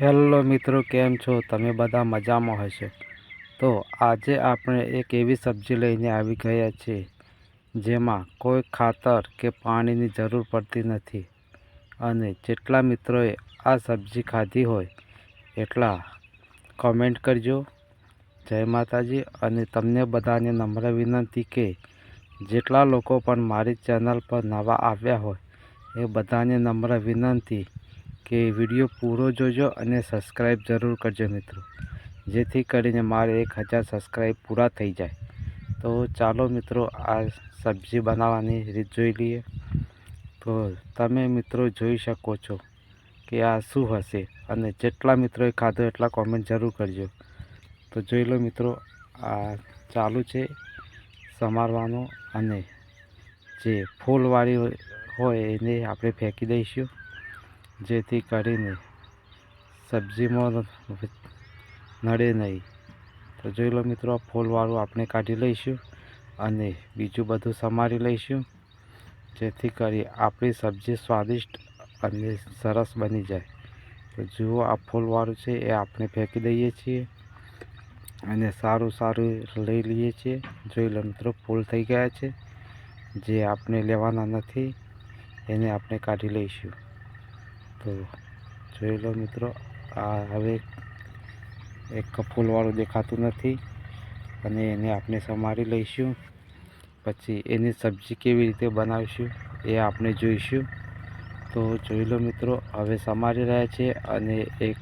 Hello મિત્રો, કેમ છો? તમે બધા મજામાં હશો? તો આજે આપણે એક એવી સબ્જી લઈને આવી ગયા છીએ, જેમાં કોઈ ખાતર કે પાણીની જરૂર પડતી નથી. અને જેટલા મિત્રોએ આ સબ્જી ખાધી હોય, એટલા કોમેન્ટ કરજો. જય માતાજી. અને તમને બધાને નમ્ર વિનંતી કે જેટલા લોકો પણ મારી ચેનલ પર નવા આવ્યા હોય, એ બધાને નમ્ર વિનંતી કે વીડિયો પૂરો જોજો અને સબસ્ક્રાઈબ જરૂર કરજો મિત્રો. જેથી કરીને મારે એક હજાર સબસ્ક્રાઈબ પૂરા થઈ જાય. તો ચાલો મિત્રો, આ સબ્જી બનાવવાની રીત જોઈ લઈએ. તો તમે મિત્રો જોઈ શકો છો કે આ શું હશે અને જેટલા મિત્રોએ ખાધો એટલા કોમેન્ટ જરૂર કરજો. તો જોઈ લો મિત્રો, આ ચાલુ છે સમારવાનું અને જે ફૂલવાળી હોય એને આપણે ફેંકી દઈશું. જેથી કરીને સબ્જીમાં નડે નહીં. તો જોઈ લો મિત્રો, આ ફૂલવાળું આપણે કાઢી લઈશું અને બીજું બધું સમારી લઈશું, જેથી કરી આપણી સબ્જી સ્વાદિષ્ટ અને સરસ બની જાય. તો જુઓ આ ફૂલવાળું છે, એ આપણે ફેંકી દઈએ છીએ અને સારું સારું લઈ લઈએ છીએ. જોઈ લો મિત્રો, ફૂલ થઈ ગયા છે. જે આપણે લેવાના નથી, એને આપણે કાઢી લઈશું. તો જોઈ લો મિત્રો, આ હવે એક ફૂલવાળું દેખાતું નથી અને એને આપણે સમારી લઈશું. પછી એની સબ્જી કેવી રીતે બનાવીશું એ આપણે જોઈશું. તો જોઈ લો મિત્રો, હવે સમારી રહ્યા છે અને એક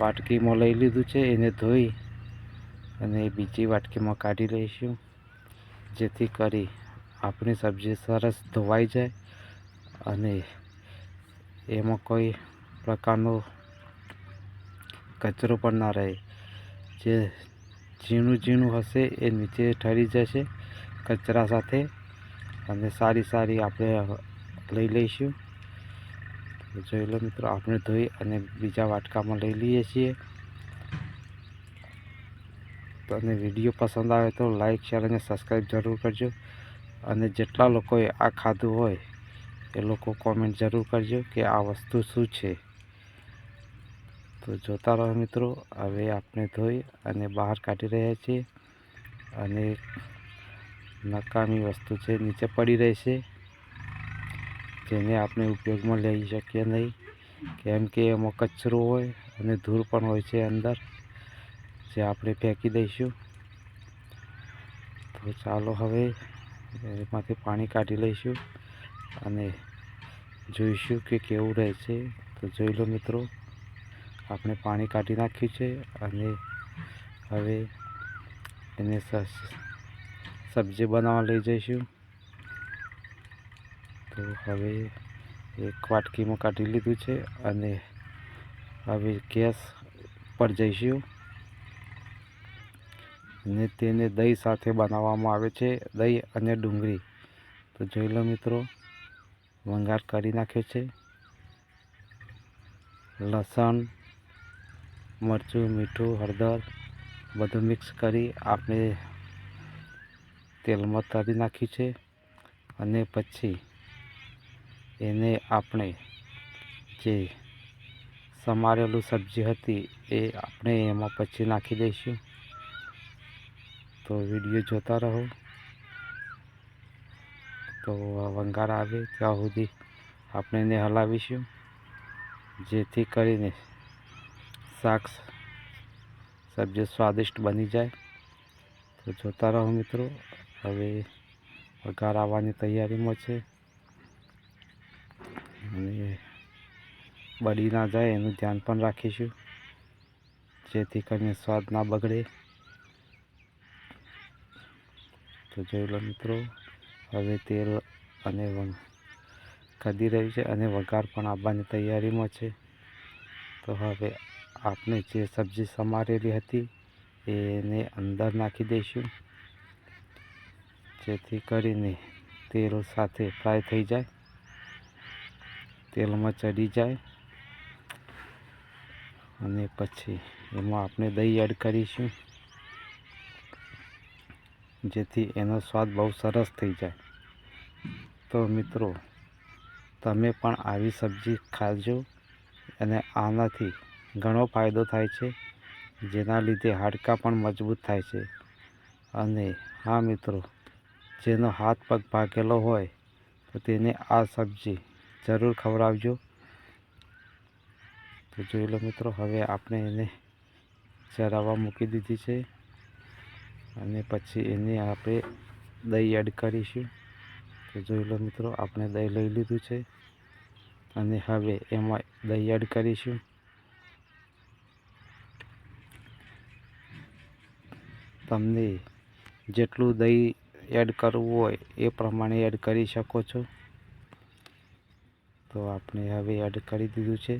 વાટકીમાં લઈ લીધું છે, એને ધોઈ અને બીજી વાટકીમાં કાઢી લઈશું. જેથી કરી આપણી સબ્જી સરસ ધોવાઈ જાય અને એમાં કોઈ પ્રકારનો કચરો પણ ના રહે. જે ઝીણું ઝીણું હશે એ નીચે ઠરી જશે કચરા સાથે અને સારી સારી આપણે લઈ લઈશું. જોઈ લો મિત્રો, આપણે ધોઈ અને બીજા વાટકામાં લઈ લઈએ છીએ. અને વીડિયો પસંદ આવે તો લાઈક શેર અને સબસ્ક્રાઈબ જરૂર કરજો. અને જેટલા લોકોએ આ ખાધું હોય એ લોકો કોમેન્ટ જરૂર કરજો કે આ વસ્તુ શું છે. તો જોતા રહો મિત્રો, હવે આપણે ધોઈ અને બહાર કાઢી રહ્યા છીએ અને નકામી વસ્તુ છે, નીચે પડી રહેશે. જેને આપણે ઉપયોગમાં લઈ શકીએ નહીં. કેમ કે એમાં કચરો હોય અને ધૂળ પણ હોય છે અંદર, જે આપણે ફેંકી દઈશું. તો ચાલો હવે એમાંથી પાણી કાઢી લઈશું. અને જોઈશું કે કેવું રહે છે તો જોઈ લો મિત્રો, આપણે પાણી કાઢી નાખ્યું છે અને હવે એને સબ્જી બનાવવા લઈ જઈશું. તો હવે એક વાટકીમાં કાઢી લીધું છે અને હવે ગેસ પર જઈશું. અને તેને દહીં સાથે બનાવવામાં આવે છે, દહીં અને ડુંગળી. તો જોઈ લો મિત્રો વંગાર કરી નાખ્યો છે. લસણ, મરચું, મીઠું, હળદર બધું મિક્સ કરી આપણે તેલમાં તળી નાખ્યું છે અને પછી એને આપણે જે સમારેલું સબ્જી હતી એ આપણે એમાં પછી નાખી દઈશું. તો વીડિયો જોતા રહો. તો વંગાર આવે ત્યાં સુધી આપણે એને હલાવીશું, જેથી કરીને શાક સબ્જી સ્વાદિષ્ટ બની જાય. તો જોતા રહો મિત્રો, હવે વઘાર આવવાની તૈયારીમાં છે. અને બળી ના જાય એનું ધ્યાન પણ રાખીશું, જેથી કરીને સ્વાદ ના બગડે. તો જોઈ લો મિત્રો હવે તેલ અને કદી રહ્યું છે અને વઘાર પણ આવવાની તૈયારીમાં છે. તો હવે આપણે જે સબ્જી સમારેલી હતી, એને અંદર નાખી દઈશું. જેથી કરીને તેલ સાથે ફ્રાય થઈ જાય. તેલમાં ચડી જાય. અને પછી એમાં આપણે દહીં એડ કરીશું. જેથી એનો સ્વાદ બહુ સરસ થઈ જાય. તો મિત્રો, તમે પણ આવી સબ્જી ખાજો અને આનાથી ઘણો ફાયદો થાય છે, જેના લીધે હાડકાં પણ મજબૂત થાય છે. અને હા મિત્રો, જેનો હાથ પગ ભાગેલો હોય, તો તેને આ સબ્જી જરૂર ખવડાવજો. તો જોઈ લો મિત્રો, હવે આપણે એને ચરાવવા મૂકી દીધી છે. અને પછી એને આપણે દહીં એડ કરીશું. તો જોઈ લો મિત્રો, આપણે દહીં લઈ લીધું છે. અને હવે એમાં દહીં એડ કરીશું. તમને જેટલું દહીં એડ કરવું હોય એ પ્રમાણે એડ કરી શકો છો. તો આપણે હવે એડ કરી દીધું છે.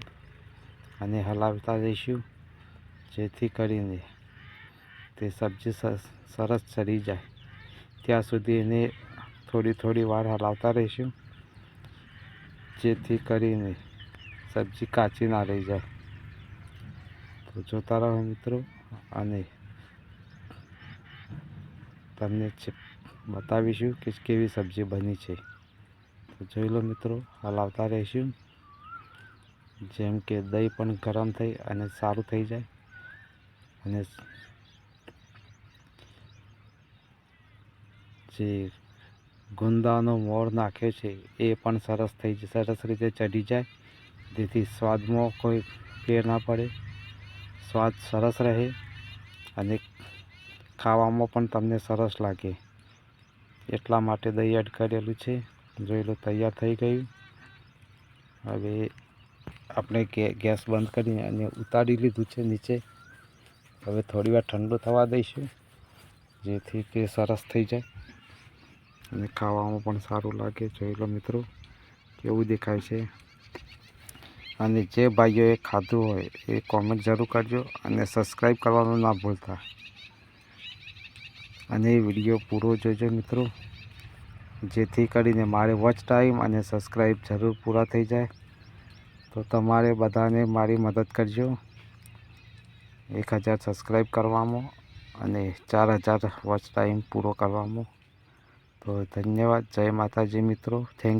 અને હલાવતા જઈશું. જેથી કરીને તે સબ્જી સરસ ચડી જાય. ત્યાં સુધી એને થોડી થોડી વાર હલાવતા રહીશું, જેથી કરીને સબ્જી કાચી ના રહી જાય. તો જોતા રહો મિત્રો અને તમને બતાવીશું કે કેવી સબ્જી બની છે. તો જોઈ લો મિત્રો, હલાવતા રહીશું. જેમ કે દહીં પણ ગરમ થઈ અને સારું થઈ જાય. અને જે ગુંદાનો મોર નાખ્યો છે, એ પણ સરસ થઈ જાય સરસ રીતે ચડી જાય. જેથી સ્વાદમાં કોઈ ફેર ના પડે. સ્વાદ સરસ રહે અને ખાવામાં પણ તમને સરસ લાગે. એટલા માટે દહીં એડ કરેલું છે. જોઈ તૈયાર થઈ ગયું. હવે આપણે ગેસ બંધ કરી અને ઉતારી લીધું છે નીચે. હવે થોડી વાર ઠંડુ થવા દઈશું, જેથી તે સરસ થઈ જાય. અને ખાવામાં પણ સારું લાગે જોઈ લો મિત્રો, કેવું દેખાય છે? અને જે ભાઈઓએ ખાધું હોય એ કોમેન્ટ જરૂર કરજો અને સબસ્ક્રાઈબ કરવાનું ના ભૂલતા. અને વીડિયો પૂરો જોજો મિત્રો. જેથી કરીને મારે વોચ ટાઈમ અને સબસ્ક્રાઈબ જરૂર પૂરા થઈ જાય. તો તમારે બધાને મારી મદદ કરજો. એક હજાર સબસ્ક્રાઈબ કરવામાં અને ચાર હજાર વોચ ટાઈમ પૂરો કરવામાં. તો ધન્યવાદ. જય માતાજી મિત્રો. થેન્ક